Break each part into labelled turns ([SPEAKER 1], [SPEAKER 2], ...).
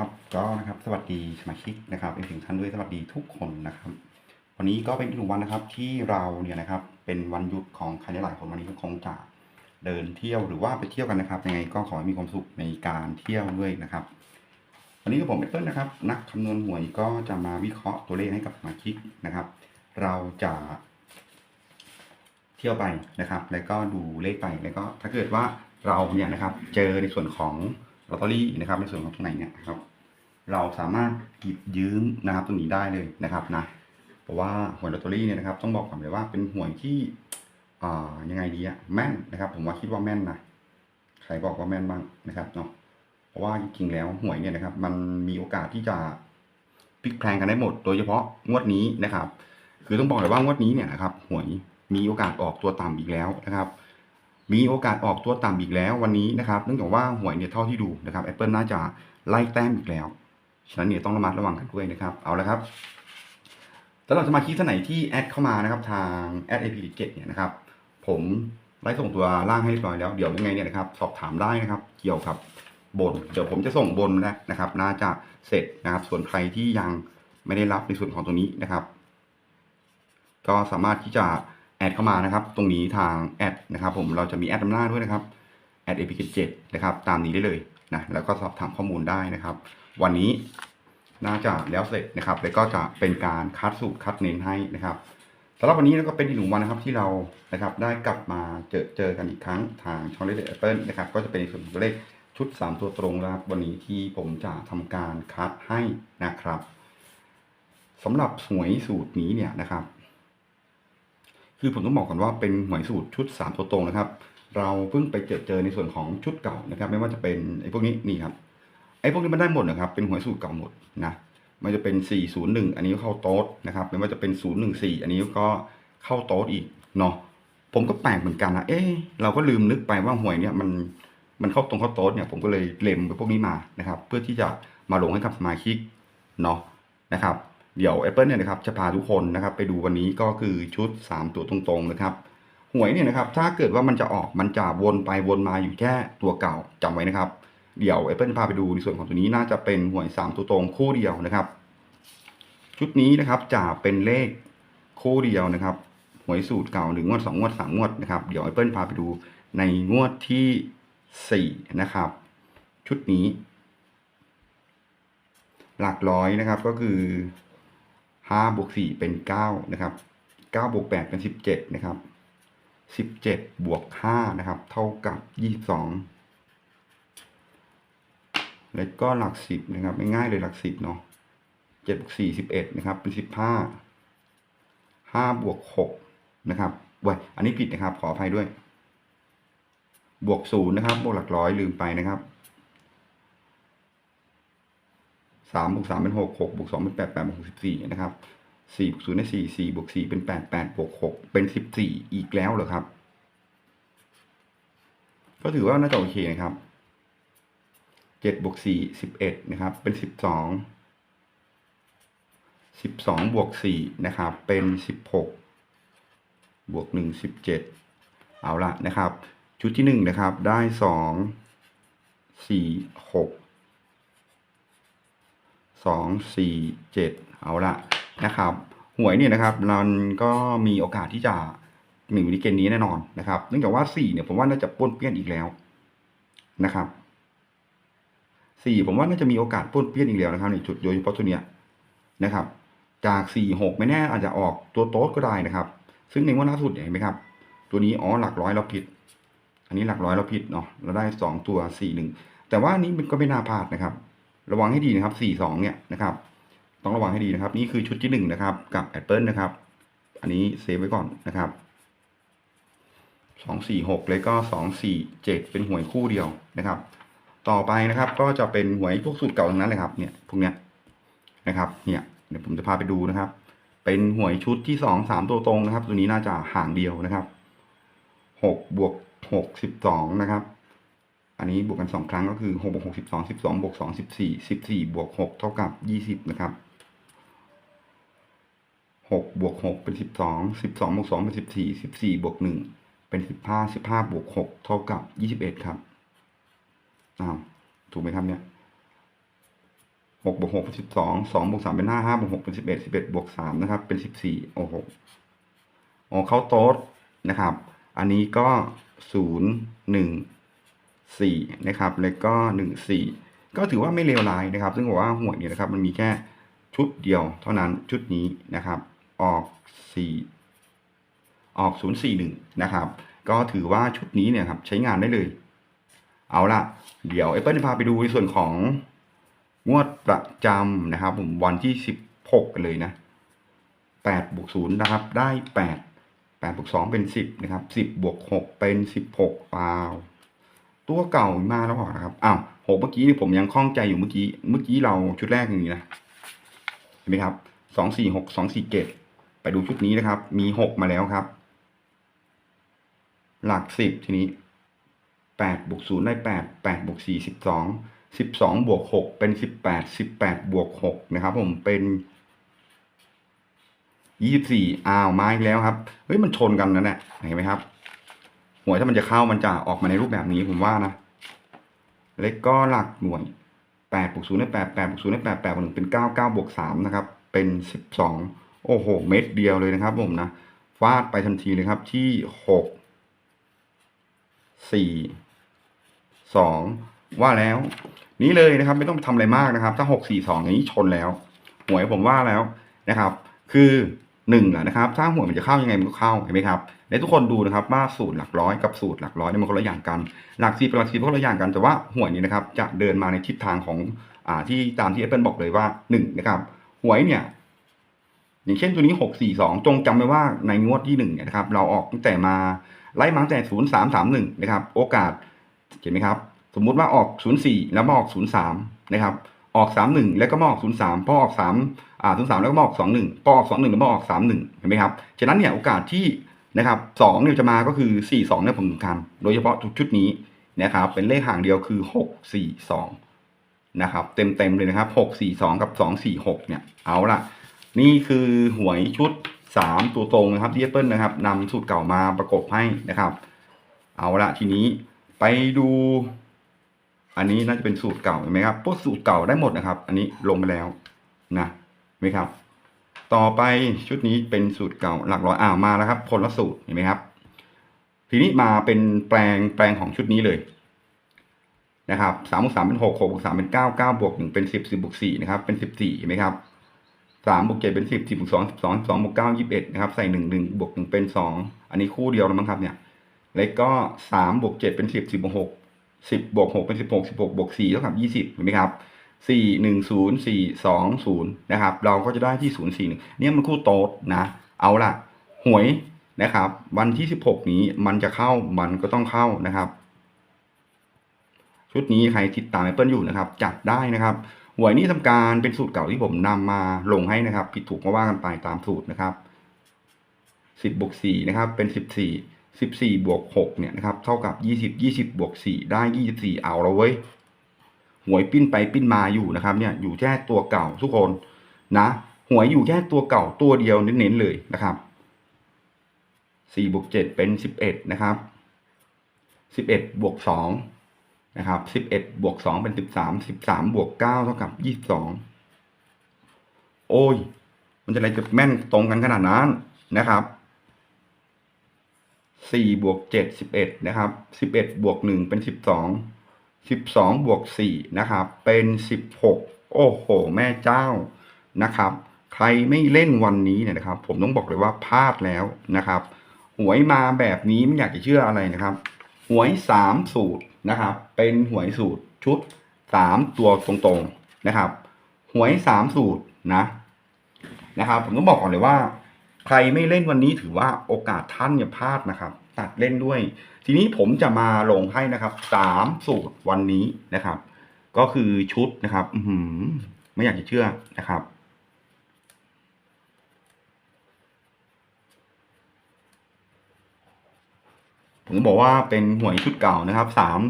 [SPEAKER 1] ครับ ก็นะครับสวัสดีสมาชิกนะครับเป็นถึงท่านด้วยสวัสดีทุกคนนะครับ วันนี้ก็เป็นอีกหนึ่งวันนะครับที่เราเนี่ยนะครับเป็นวันหยุดของใครหลายๆคนวันนี้ก็คงจะเดินเที่ยวหรือว่าไปเที่ยวกันนะครับยังไงก็ขอให้มีความสุขในการเที่ยวด้วยนะครับ วันนี้กับผมเอเปิลนะครับ นักคำนวณหวยก็จะมาวิเคราะห์ตัวเลขให้กับสมาชิกนะครับ เราจะเที่ยวไปนะครับ แล้วก็ดูเลขไปแล้วก็ถ้าเกิดว่าเราเนี่ยนะครับ เจอในส่วนของลอตเตอรี่นะครับในส่วนของตรงไหนเนี่ยครับ เราสามารถหยิบยืมนะครับตรงนี้ได้เลยนะครับนะเพราะว่าหวยลอตเตอรี่เนี่ยนะครับ ต้องบอกก่อนเลยว่าเป็นหวยที่อ่ายังไงดีอะแม่นนะครับ ผมว่าคิดว่าแม่นนะใครบอกว่าแม่นบ้างนะครับเนาะเพราะว่าจริงๆแล้วหวยเนี่ยนะครับ มันมีโอกาสที่จะพลิกแพลงกันได้หมด โดยเฉพาะงวดนี้นะครับ คือต้องบอกเลยว่างวดนี้เนี่ยนะครับหวยมีโอกาสออกตัวต่ำอีกแล้วนะครับ มีโอกาสออกตัวต่ำอีกแล้ววันนี้นะครับ เนื่องจากว่าหวยเนี่ยเท่าที่ดูนะครับ Apple น่าจะไล่แต้มอีกแล้ว ฉะนั้นเนี่ยต้องระมัดระวังกันด้วยนะครับ เอาละครับสำหรับสมาชิกท่านไหนที่แอดเข้ามานะครับทางแอด AP 7เนี่ยนะครับ ผมไล่ส่งตัวล่างให้เรียบร้อยแล้ว เดี๋ยวยังไงเนี่ยนะครับ สอบถามได้นะครับ เกี่ยวกับบน เดี๋ยวผมจะส่งบนนะนะครับ น่าจะเสร็จนะครับ ส่วนใครที่ยังไม่ได้รับในส่วนของตรงนี้นะครับ ก็สามารถที่จะแอดเข้ามานะครับ ตรงนี้ทางแอดนะครับผมเราจะมีแอดนำหน้าด้วยนะครับแอด AP 7นะครับ ตามนี้ได้เลยนะแล้วก็สอบถามข้อมูลได้นะครับ วันนี้น่าจะแล้วเสร็จนะครับ แล้วก็จะเป็นการคัดสูตรคัดเน้นให้นะครับสำหรับวันนี้ก็เป็นอีกหนึ่งวันนะครับที่เรานะครับได้กลับมาเจอเจอกันอีกครั้งทางช่องเลขเด็ดแอปเปิลนะครับก็จะเป็นในส่วนของตัวเลขชุด 3 ตัวตรงนะครับวันนี้ที่ผมจะทำการคัดให้นะครับสำหรับหวยสูตรนี้เนี่ยนะครับ คือผมต้องบอกก่อนว่าเป็นหวยสูตรชุด 3 ตัวตรงนะครับ เราเพิ่งไปเจอเจอในส่วนของชุดเก่านะครับ ไม่ว่าจะเป็นไอ้พวกนี้นี่ครับ ไอ้พวกนี้มันได้หมดนะครับ เป็นหวยสูตรเก่าหมดนะมันจะเป็น 401 อันนี้ก็เข้าโต๊ดนะครับไม่ว่าจะเป็น 014 อันนี้ก็เข้าโต๊ดอีกเนาะผมก็แปลกเหมือนกันนะเอ๊เราก็ลืมนึกไปว่าหวยเนี่ยมันมันเข้าตรงเข้าโต๊ดเนี่ยผมก็เลยเล็มไปพวกนี้มานะครับ เพื่อที่จะมาลงให้กับสมาชิกเนาะนะครับ เดี๋ยว Apple เนี่ยนะครับจะพาทุกคนนะครับ ไปดูวันนี้ก็คือชุด 3 ตัวตรงๆนะครับหวยเนี่ยนะครับถ้าเกิดว่ามันจะออกมันจะวนไปวนมาอยู่แค่ตัวเก่าจำไว้นะครับ เดี๋ยว Apple จะพาไปดูในส่วนของตัวนี้น่าจะเป็นหวย 3 ตัวตรงคู่เดียวนะครับ ชุดนี้นะครับจะเป็นเลขคู่เดียวนะครับ หวยสูตรเก่าหนึ่งงวดสองงวดสามงวดนะครับเดี๋ยว Apple พาไปดูในงวดที่สี่นะครับ ชุดนี้ หลักร้อยนะครับก็คือห้าบวกสี่เป็นเก้านะครับเก้าบวกแปดเป็นสิบเจ็ดนะครับสิบเจ็ดบวกห้านะครับ เท่ากับยี่สิบสอง แล้วก็หลักสิบนะครับง่ายๆเลยหลักสิบเนาะเจ็ดบวกสี่สิบเอ็ดนะครับ เป็นสิบห้าห้าบวกหกนะครับว้ยอันนี้ผิดนะครับ ขออภัยด้วย บวกศูนย์นะครับ บวกหลักร้อยลืมไปนะครับสามบวกสามเป็นหกหกบวกสองเป็นแปดแปดบวกหกสิบสี่นะครับสี่บวกศูนย์ได้สี่สี่บวกสี่เป็นแปดแปดบวกหกเป็นสิบสี่อีกแล้วเหรอครับ ก็ถือว่าน่าจะโอเคนะครับ เจ็ดบวกสี่สิบเอ็ดนะครับ เป็นสิบสองสิบสองบวกสี่นะครับ เป็นสิบหกบวกหนึ่งสิบเจ็ดเอาละนะครับ ชุดที่หนึ่งนะครับได้สองสี่หกสองสี่เจ็ดเอาละนะครับหวยเนี่ยนะครับมันก็มีโอกาสที่จะหนึ่งในเกณฑ์นี้แน่นอนนะครับ เนื่องจากว่าสี่เนี่ยผมว่าน่าจะป้วนเปี้ยนอีกแล้วนะครับ สี่ผมว่าน่าจะมีโอกาสป้นเปี้ยนอีกแล้วนะครับในจุดโดยเฉพาะตัวเนี้ยนะครับ จากสี่หกไม่แน่อาจจะออกตัวโต๊ดก็ได้นะครับ ซึ่งในงวดล่าสุดเห็นไหมครับ ตัวนี้อ๋อหลักร้อยเราผิด อันนี้หลักร้อยเราผิดเนาะเราได้สองตัวสี่หนึ่งแต่ว่านี้มันก็ไม่น่าพลาดนะครับ ระวังให้ดีนะครับ4 2เนี่ยนะครับ ต้องระวังให้ดีนะครับ นี่คือชุดที่1นะครับ กับ Apple นะครับ อันนี้เซฟไว้ก่อนนะครับ2 4 6เลยก็2 4 7เป็นหวยคู่เดียวนะครับ ต่อไปนะครับ ก็จะเป็นหวยพวกสูตรเก่าทั้งนั้นเลยครับ เนี่ยพวกเนี้ยนะครับ เนี่ยเดี๋ยวผมจะพาไปดูนะครับ เป็นหวยชุดที่2 3ตัวตรงนะครับ ตัวนี้น่าจะห่างเดียวนะครับ6บวก6 12นะครับอันนี้บวกกันสองครั้งก็คือหกบวกหกสิบสองสิบสองบวกสองสิบสี่สิบสี่บวกหกเท่ากับยี่สิบนะครับหกบวกหกเป็นสิบสองสิบสองบวกสองเป็นสิบสี่สิบสี่บวกหนึ่งเป็นสิบห้าสิบห้าบวกหกเท่ากับยี่สิบเอ็ดครับ อ้าวถูกไหมครับเนี่ยหกบวกหกเป็นสิบสองสองบวกสามเป็นห้าห้าบวกหกเป็นสิบเอ็ดสิบเอ็ดบวกสามนะครับ เป็นสิบสี่โอ้โหอ๋อเข้าโต๊ดนะครับ อันนี้ก็ศูนย์หนึ่งสี่นะครับ แล้วก็หนึ่งสี่ก็ถือว่าไม่เลวร้ายนะครับ ซึ่งบอกว่าหวยเนี่ยนะครับ มันมีแค่ชุดเดียวเท่านั้นชุดนี้นะครับ ออกสี่ออกศูนย์สี่หนึ่งนะครับ ก็ถือว่าชุดนี้เนี่ยครับใช้งานได้เลย เอาล่ะ เดี๋ยว Apple จะพาไปดูในส่วนของงวดประจำนะครับ ผมวันที่สิบหกกันเลยนะแปดบวกศูนย์นะครับ ได้แปดแปดบวกสองเป็นสิบนะครับสิบบวกหกเป็นสิบหกเปล่าตัวเก่ามาแล้วเหรอนะครับอ้าวหกเมื่อกี้นี่ผมยังคล่องใจอยู่เมื่อกี้ เมื่อกี้เราชุดแรกอย่างนี้นะ เห็นไหมครับสองสี่หกสองสี่เกตไปดูชุดนี้นะครับ มีหกมาแล้วครับ หลักสิบทีนี้ แปดบวกศูนย์ได้แปดแปดบวกสี่สิบสองสิบสองบวกหกเป็นสิบแปดสิบแปดบวกหกนะครับผมเป็นยี่สิบสี่อ้าวมาอีกแล้วครับเฮ้ยมันชนกันนะเนี่ยเห็นไหมครับหวยถ้ามันจะเข้ามันจะออกมาในรูปแบบนี้ผมว่านะเล็กก็หลักหน่วยแปดบวกศูนย์ได้แปดแปดบวกศูนย์ได้แปดแปดบวกหนึ่งเป็นเก้าเก้าบวกสามนะครับเป็นสิบสองโอ้โห เม็ดเดียวเลยนะครับผมนะฟาดไปทันทีเลยครับที่หก สองว่าแล้ว นี้เลยนะครับ ไม่ต้องทำอะไรมากนะครับ ถ้าหกสี่สองนี้ชนแล้ว หวยผมว่าแล้วนะครับ คือหนึ่งนะครับ ถ้าหวยมันจะเข้ายังไงมันก็เข้าเห็นไหมครับในทุกคนดูนะครับว่าสูตรหลักร้อยกับสูตรหลักร้อยเนี่ยมันคนละอย่างกัน หลักสิบกับหลักสิบคนละอย่างกันแต่ว่าหวยนี้นะครับ จะเดินมาในทิศทางของอ่าที่ตามที่ Apple บอกเลยว่าหนึ่งนะครับหวยเนี่ยอย่างเช่นตัวนี้หกสี่สองจงจำไว้ว่าในงวดที่หนึ่งเนี่ยนะครับ เราออกตั้งแต่มาไล่มาตั้งแต่ศูนย์สามสามหนึ่งนะครับ โอกาส เห็นไหมครับ สมมุติว่าออก 04 แล้วมาออก 03 นะครับ ออก 31 แล้วก็มาออก 03 พอออก3อ่า03 แล้วก็มาออก 21 พอออก 21 แล้วมาออก 31 เห็นไหมครับ ฉะนั้นเนี่ยโอกาสที่นะครับ2เนี่ยจะมาก็คือ 42เนี่ยผมสำคัญ โดยเฉพาะชุดนี้นะครับ เป็นเลขห่างเดียวคือ 642 นะครับ เต็มๆเลยนะครับ 642 กับ 246 เนี่ย เอาละนี่คือหวยชุด3ตัวตรงนะครับที่ Apple นะครับนำสูตรเก่ามาประกบให้นะครับ เอาละทีนี้ ไปดู อันนี้น่าจะเป็นสูตรเก่าเห็นไหมครับพวกสูตรเก่าได้หมดนะครับ อันนี้ลงไปแล้วนะไหมครับ ต่อไปชุดนี้เป็นสูตรเก่าหลักร้อยอ่ามาแล้วครับคนละสูตรเห็นไหมครับ ทีนี้มาเป็นแปลงแปลงของชุดนี้เลยนะครับสามบวกสามเป็นหกหกบวกสามเป็นเก้าเก้าบวกหนึ่งเป็นสิบสิบบวกสี่นะครับเป็นสิบสี่เห็นไหมครับสามบวกเจ็ดเป็นสิบสิบบวกสองสิบสองสองบวกเก้ายี่สิบเอ็ดนะครับใส่หนึ่งหนึ่งบวกหนึ่งเป็นสองอันนี้คู่เดียวแล้วมั้งครับเนี่ย แล้วก็สามบวกเจ็ดเป็นสิบสิบบวกหกสิบบวกหกเป็นสิบหกสิบหกบวกสี่เท่ากับยี่สิบเห็นไหมครับสี่หนึ่งศูนย์สี่สองศูนย์นะครับ เราก็จะได้ที่ศูนย์สี่หนึ่งเนี่ยมันคู่โต๊ดนะ เอาล่ะ หวยนะครับ วันที่สิบหกนี้มันจะเข้ามันก็ต้องเข้านะครับ ชุดนี้ใครติดตาม Apple อยู่นะครับ จัดได้นะครับหวยนี้ทำการเป็นสูตรเก่าที่ผมนำมาลงให้นะครับ ผิดถูกก็ว่ากันไปตามสูตรนะครับสิบบวกสี่นะครับ เป็นสิบสี่ สิบสี่บวกหกเนี่ยนะครับ เท่ากับยี่สิบยี่สิบบวกสี่ได้ยี่สิบสี่เอาแล้วเว้ย หวยปิ้นไปปิ้นมาอยู่นะครับ เนี่ย อยู่แค่ตัวเก่าทุกคนนะ หวยอยู่แค่ตัวเก่าตัวเดียวเน้นๆเลยนะครับสี่บวกเจ็ดเป็นสิบเอ็ดนะครับสิบเอ็ดบวกสองนะครับสิบเอ็ดบวกสองเป็นสิบสามสิบสามบวกเก้าเท่ากับยี่สิบสองโอ้ย มันจะอะไรจะแม่นตรงกันขนาดนั้นนะครับ สี่บวกเจ็ดสิบเอ็ดนะครับสิบเอ็ดบวกหนึ่งเป็นสิบสองสิบสองบวกสี่นะครับ เป็นสิบหกโอ้โห แม่เจ้านะครับ ใครไม่เล่นวันนี้เนี่ยนะครับ ผมต้องบอกเลยว่าพลาดแล้วนะครับ หวยมาแบบนี้ไม่อยากจะเชื่ออะไรนะครับ หวยสามสูตรนะครับ เป็นหวยสูตรชุดสามตัวตรงๆนะครับ หวยสามสูตรนะนะครับ ผมต้องบอกก่อนเลยว่า ใครไม่เล่นวันนี้ถือว่าโอกาสท่านอย่าพลาดนะครับ ตัดเล่นด้วย ทีนี้ผมจะมาลงให้นะครับสามสูตรวันนี้นะครับ ก็คือชุดนะครับ อืไม่อยากจะเชื่อนะครับผมบอกว่าเป็นหวยชุดเก่านะครับสาม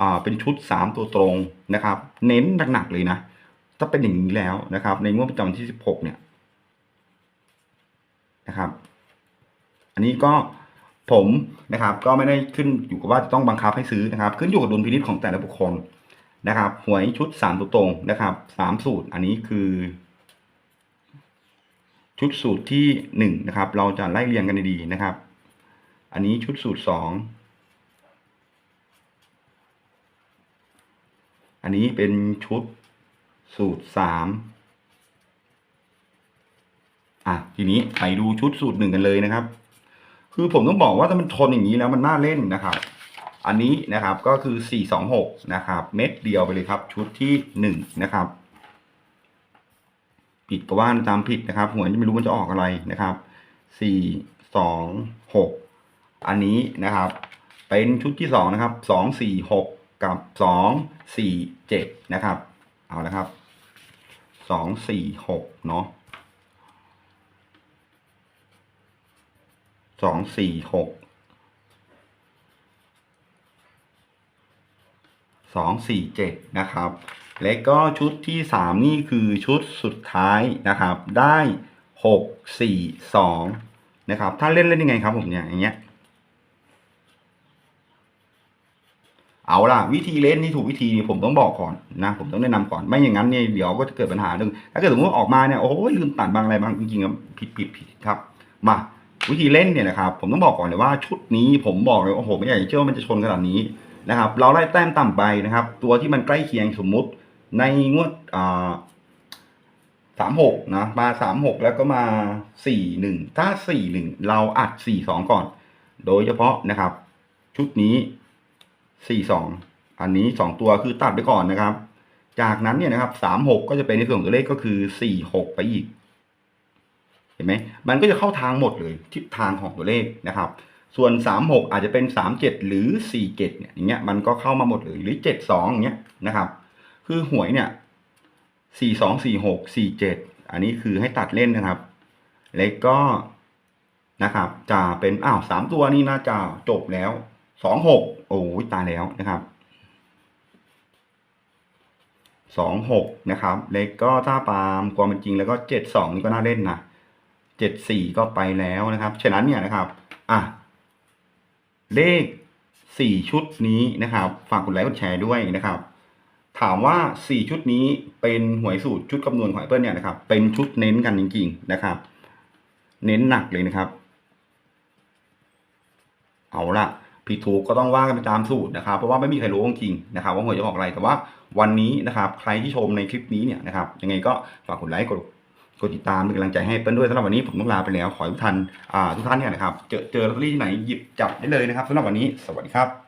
[SPEAKER 1] อ่า เป็นชุดสามตัวตรงนะครับ เน้นหนักๆเลยนะ ถ้าเป็นอย่างนี้แล้วนะครับ ในงวดประจำวันที่สิบหกเนี่ย นะครับ อันนี้ก็ผมนะครับ ก็ไม่ได้ขึ้นอยู่กับว่าจะต้องบังคับให้ซื้อนะครับ ขึ้นอยู่กับดุลพินิจของแต่ละบุคคลนะครับ หวยชุดสามตัวตรงนะครับสามสูตร อันนี้คือ ชุดสูตรที่หนึ่งนะครับ เราจะไล่เรียงกันดีๆนะครับ อันนี้ชุดสูตรสองอันนี้เป็นชุดสูตรสาม อะทีนี้ไปดูชุดสูตรหนึ่งกันเลยนะครับ คือผมต้องบอกว่าถ้ามันทนอย่างนี้แล้วมันน่าเล่นนะครับ อันนี้นะครับก็คือ 426 นะครับ เม็ดเดียวไปเลยครับ ชุดที่1นะครับ ผิดก็ว่าตามผิดนะครับหวยจะไม่รู้มันจะออกอะไรนะครับ4 2 6 อันนี้นะครับ เป็นชุดที่2นะครับ2 4 6 กับ 2 4 7 นะครับ เอาละครับ 2 4 6 เนาะ สองสี่หกสองสี่เจ็ดนะครับ และก็ชุดที่สามนี่คือชุดสุดท้ายนะครับ ได้หกสี่สองนะครับ ถ้าเล่นเล่นยังไงครับผมเนี่ยอย่างเงี้ยเอาล่ะวิธีเล่นที่ถูกวิธีผมต้องบอกก่อนนะผมต้องแนะนำก่อนไม่อย่างนั้นเนี่ยเดี๋ยวก็จะเกิดปัญหาหนึ่งถ้าเกิดสมมติว่าออกมาเนี่ยโอ้ยลืมตัดบางอะไรบางจริงๆครับผิดผิดผิดครับ มา วิธีเล่นเนี่ยนะครับผมต้องบอกก่อนเลยว่าชุดนี้ผมบอกเลยว่าโอ้โหไม่อยากจะเชื่อว่ามันจะชนขนาดนี้นะครับ เราไล่แต้มต่ำไปนะครับ ตัวที่มันใกล้เคียงสมมุติในงวดอ่าสามหกนะมาสามหกแล้วก็มาสี่หนึ่งถ้าสี่หนึ่งเราอัดสี่สองก่อน โดยเฉพาะนะครับ ชุดนี้สี่สองอันนี้สองตัวคือตัดไปก่อนนะครับ จากนั้นเนี่ยนะครับสามหกก็จะเป็นในส่วนตัวเลขก็คือสี่หกไปอีก เห็นไหมมันก็จะเข้าทางหมดเลยทิศทางของตัวเลขนะครับ ส่วน 36 อาจจะเป็น 37 หรือ 47เนี่ยอย่างเงี้ยมันก็เข้ามาหมดเลยหรือ 72อย่างเงี้ยนะครับ คือหวยเนี่ย 42 46 47 อันนี้คือให้ตัดเล่นนะครับ แล้วก็นะครับจะเป็นอ้าวสามตัวนี้น่าจะจบแล้ว26โอ้ยตายแล้วนะครับ26นะครับแล้วก็ถ้าปาล์มความเป็นจริงแล้วก็72นี่ก็น่าเล่นนะ 74ก็ไปแล้วนะครับ ฉะนั้นเนี่ยนะครับ อะ เลข4ชุดนี้นะครับ ฝากกดไลค์กดแชร์ด้วยนะครับ ถามว่า4ชุดนี้เป็นหวยสูตรชุดคำนวณของ Apple เนี่ยนะครับ เป็นชุดเน้นกันจริงๆนะครับ เน้นหนักเลยนะครับ เอาละผิดถูกก็ต้องว่ากันไปตามสูตรนะครับ เพราะว่าไม่มีใครรู้จริงๆนะครับ ว่าหวยจะออกอะไรแต่ว่าวันนี้นะครับ ใครที่ชมในคลิปนี้เนี่ยนะครับ ยังไงก็ฝากกดไลค์กด กดติดตามเป็นกำลังใจให้เปิ้ลด้วยสำหรับวันนี้ผมต้องลาไปแล้วขอให้ทุกท่านทุกท่านเนี่ยนะครับเจอเจอลอตเตอรี่ที่ไหนหยิบจับได้เลยนะครับสำหรับวันนี้สวัสดีครับ